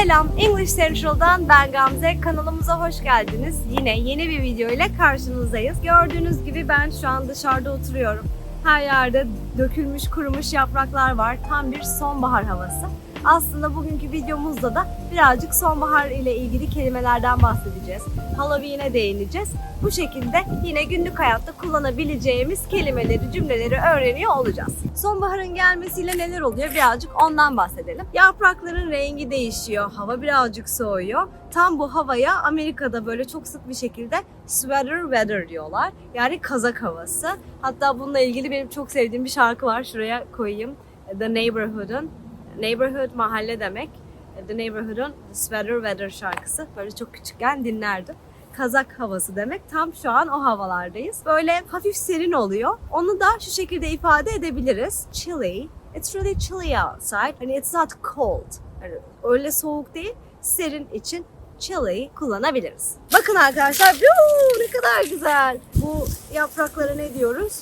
Selam, English Central'dan ben Gamze. Kanalımıza hoş geldiniz. Yine yeni bir video ile karşınızdayız. Gördüğünüz gibi ben şu an dışarıda oturuyorum. Her yerde dökülmüş, kurumuş yapraklar var. Tam bir sonbahar havası. Aslında bugünkü videomuzda da birazcık sonbahar ile ilgili kelimelerden bahsedeceğiz. Halloween'e değineceğiz. Bu şekilde yine günlük hayatta kullanabileceğimiz kelimeleri, cümleleri öğreniyor olacağız. Sonbaharın gelmesiyle neler oluyor birazcık ondan bahsedelim. Yaprakların rengi değişiyor, hava birazcık soğuyor. Tam bu havaya Amerika'da böyle çok sık bir şekilde sweater weather diyorlar. Yani kazak havası. Hatta bununla ilgili benim çok sevdiğim bir şarkı var. Şuraya koyayım. The Neighborhood'un Neighborhood mahalle demek. The Neighborhood'un Sweater Weather şarkısı. Böyle çok küçükken dinlerdim. Kazak havası demek. Tam şu an o havalardayız. Böyle hafif serin oluyor. Onu da şu şekilde ifade edebiliriz. Chilly. It's really chilly outside. Hani it's not cold. Yani öyle soğuk değil. Serin için chilly kullanabiliriz. Bakın arkadaşlar. Yoo, ne kadar güzel. Bu yapraklara ne diyoruz?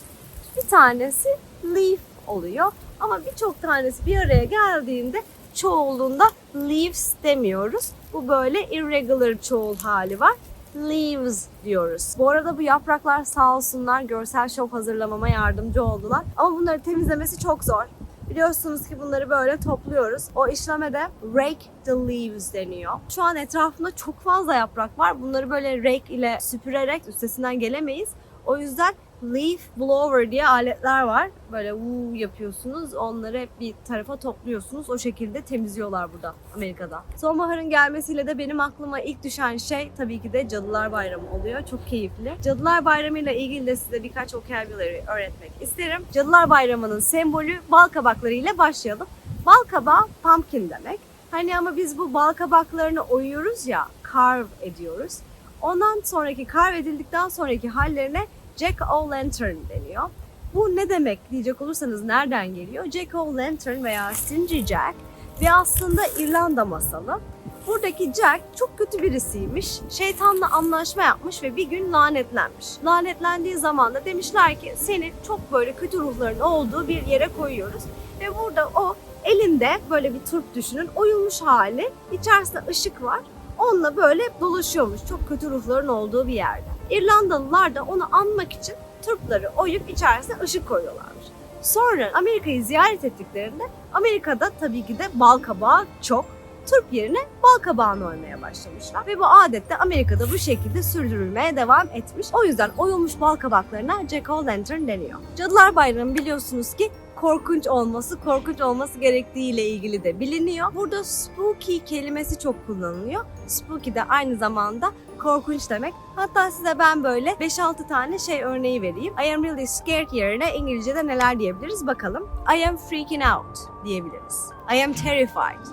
Bir tanesi leaf oluyor. Ama birçok tanesi bir araya geldiğinde çoğulunda leaves demiyoruz. Bu böyle irregular çoğul hali var. Leaves diyoruz. Bu arada bu yapraklar sağ olsunlar görsel şov hazırlamama yardımcı oldular. Ama bunları temizlemesi çok zor. Biliyorsunuz ki bunları böyle topluyoruz. O işleme de rake the leaves deniyor. Şu an etrafında çok fazla yaprak var. Bunları böyle rake ile süpürerek üstesinden gelemeyiz. O yüzden leaf blower diye aletler var. Böyle vuu yapıyorsunuz. Onları hep bir tarafa topluyorsunuz. O şekilde temizliyorlar burada Amerika'da. Sonbaharın gelmesiyle de benim aklıma ilk düşen şey tabii ki de Cadılar Bayramı oluyor. Çok keyifli. Cadılar Bayramı ile ilgili de size birkaç vocabulary öğretmek isterim. Cadılar Bayramı'nın sembolü bal kabakları ile başlayalım. Bal kabağı pumpkin demek. Hani ama biz bu bal kabaklarını oyuyoruz ya, carve ediyoruz. Ondan sonraki carve edildikten sonraki hallerine Jack-o'-lantern deniyor. Bu ne demek diyecek olursanız nereden geliyor? Jack-o'-lantern veya Stingy Jack bir aslında İrlanda masalı. Buradaki Jack çok kötü birisiymiş. Şeytanla anlaşma yapmış ve bir gün lanetlenmiş. Lanetlendiği zaman da demişler ki seni çok böyle kötü ruhların olduğu bir yere koyuyoruz. Ve burada o elinde böyle bir turp düşünün oyulmuş hali. İçerisinde ışık var. Onunla böyle dolaşıyormuş çok kötü ruhların olduğu bir yerde. İrlandalılar da onu anmak için turpları oyup içerisine ışık koyuyorlarmış. Sonra Amerika'yı ziyaret ettiklerinde Amerika'da tabii ki de bal kabağı çok. Turp yerine bal kabağını oymaya başlamışlar. Ve bu adet de Amerika'da bu şekilde sürdürülmeye devam etmiş. O yüzden oyulmuş bal kabaklarına Jack-o'-lantern deniyor. Cadılar Bayramı biliyorsunuz ki korkunç olması, korkunç olması gerektiğiyle ilgili de biliniyor. Burada spooky kelimesi çok kullanılıyor. Spooky de aynı zamanda korkunç demek. Hatta size ben böyle 5-6 tane şey örneği vereyim. I am really scared yerine İngilizce'de neler diyebiliriz bakalım. I am freaking out diyebiliriz. I am terrified.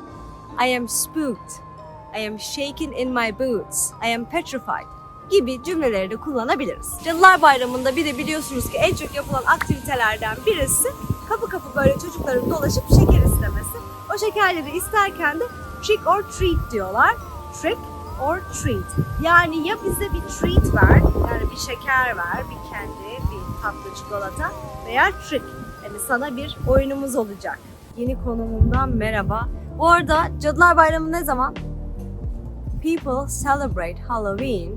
I am spooked. I am shaken in my boots. I am petrified gibi cümleleri de kullanabiliriz. Cadılar Bayramı'nda bir de biliyorsunuz ki en çok yapılan aktivitelerden birisi kapı kapı böyle çocukların dolaşıp şeker istemesi. O şekerleri isterken de trick or treat diyorlar. Trick or treat. Yani ya bize bir treat ver, yani bir şeker ver, bir kendi, bir tatlı çikolata veya trick. Yani sana bir oyunumuz olacak. Yeni konumumdan merhaba. Bu arada Cadılar Bayramı ne zaman? People celebrate Halloween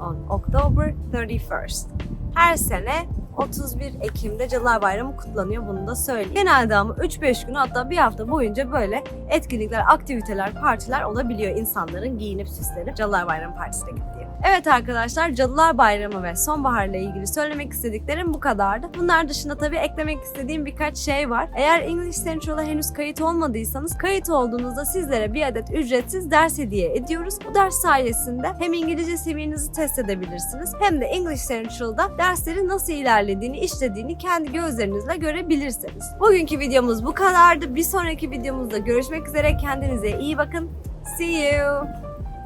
on October 31st. Her sene 31 Ekim'de Cadılar Bayramı kutlanıyor bunu da söyleyeyim. Genelde ama 3-5 gün hatta bir hafta boyunca böyle etkinlikler, aktiviteler, partiler olabiliyor insanların giyinip süslenip Cadılar Bayramı partisine gittiği. Evet arkadaşlar Cadılar Bayramı ve sonbaharla ilgili söylemek istediklerim bu kadardı. Bunlar dışında tabii eklemek istediğim birkaç şey var. Eğer English Central'a henüz kayıt olmadıysanız kayıt olduğunuzda sizlere bir adet ücretsiz ders hediye ediyoruz. Bu ders sayesinde hem İngilizce seviyenizi test edebilirsiniz hem de English Central'da derslerin nasıl ilerlediğini, işlediğini kendi gözlerinizle görebilirsiniz. Bugünkü videomuz bu kadardı. Bir sonraki videomuzda görüşmek üzere. Kendinize iyi bakın. See you.